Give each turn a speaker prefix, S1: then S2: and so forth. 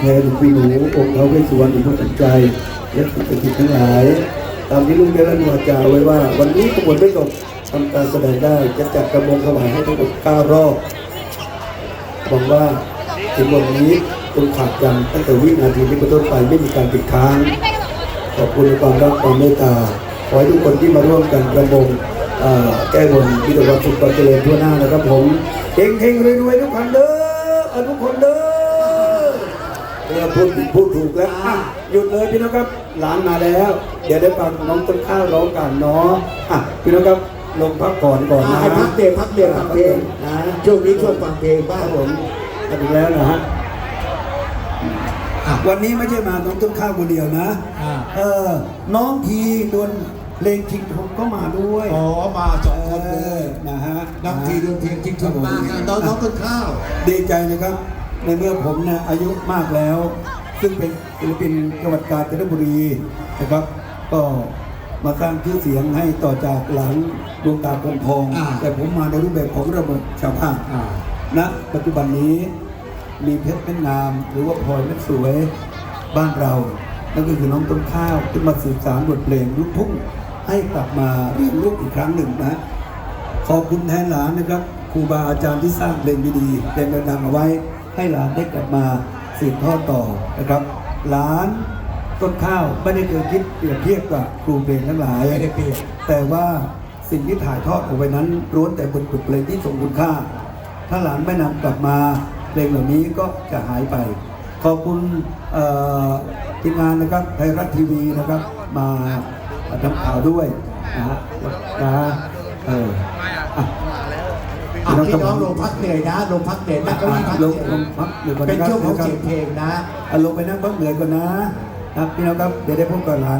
S1: แทน
S2: หลวง
S1: พี่หนูองค์ท้าวเวสสุวรรณหลวงพ่อสัจใจ และสิ่งศักดิ์สิทธิ์ทั้งหลาย ตามที่ลุงได้รับวาจาไว้ว่า วันนี้ขบวนไม่จบทำการแสดงได้จะจัดกระมงถวายให้ทั้งหมด9รอบหวังว่าถึงวันนี้จงขาดกันตั้งแต่วินาทีนี้เป็นต้นไปไม่มีการติดค้าง ขอบคุณในความรักความเมตตาขอให้ทุกคนที่มาร่วมกันประมงแก้บนมีแต่ความสุขความเจริญทั่วหน้านะครับผมเฮงเฮงรวยๆทุกคนเด้ออาทุกคนเด้อ เนี่ยพูดผิดพูดถูกแล้วอะหยุดเลยพี่น้องครับหลานมาแล้ว เดี๋ยวได้ฟังน้องต้นข้าวร้องกันเนาะอะพี่น้องครับลงพักผ่อนก่อนนะ
S3: ให้พักเบรกพักเบรกพักเพลง
S1: นะ
S3: ช่วงนี้ช่วงฟังเพลง
S1: ค
S3: บ้า
S1: รั
S3: ง
S1: บผมมาถึงแล้วนะฮะวันนี้ไม่ใช่มาน้องต้นข้าวคนเดียวนะ
S3: อ่า
S1: เออน้องทีดวนเพลงชิงทองก็มาด้วย
S3: อ๋อ มาสองคน
S1: เอ
S3: เล
S1: อยนะฮะ
S3: น้ำทีดวงเทียนจริงถูกมากนะน้องน้องต้นข้าว
S1: ดีใจนะครับ ในเมื่อผมเนี่ยอายุมากแล้ว ซึ่งเป็นศิลปินจังหวัดกาญจนบุรีนะครับ ก็มาสร้างชื่อเสียงให้ต่อจากหลังดวงตาคงทอง
S3: อ่า
S1: แต่ผมมาในรูปแบบของระบบชาวบ้าน
S3: อ่า
S1: ณปัจจุบันนี้มีเพชรเม็ดงาม หรือว่าพลอยเม็ดสวยบ้านเรา นั่นก็คือน้องต้นข้าวที่มาสื่อสารบทเพลงลูกทุ่งให้กลับมาเรียนรู้อีกครั้งหนึ่งนะ ขอบคุณแทนหลานนะครับครูบาอาจารย์ที่สร้างเพลงดีๆเพลงดังๆเอาไว้ ให้หลานได้กลับมาสืบทอดต่อนะครับ หลานต้นข้าวไม่ได้เคยคิดเปรียบเทียบกับครูเพลงทั้งหลาย
S3: ไม่ได้เปรียบ
S1: แต่ว่าสิ่งที่ถ่ายทอดออกไปนั้นล้วนแต่บนบทเพลงที่ทรงคุณค่า ถ้าหลานไม่นำกลับมาเพลงเหล่านี้ก็จะหายไป ขอบคุณทีมงานนะครับไทยรัฐทีวีนะครับ มาทำข่าวด้วยนะฮะนะเออ อะ
S3: อะพี่น้องลงพักเหนื่อยนะลงพักเหนื่อยนะก็มีพัก
S1: ล
S3: เห
S1: ง
S3: นื่อย
S1: ลงพักเดี๋ยวก่อน
S3: เป็น
S1: นะครับ
S3: ช่วงของ
S1: นะครับ
S3: เสียงเพลงนะ
S1: อะลงไปนั่งพักเหนื่อยก่อนนะครับพี่น้องครับเดี๋ยวได้พบกับหลาน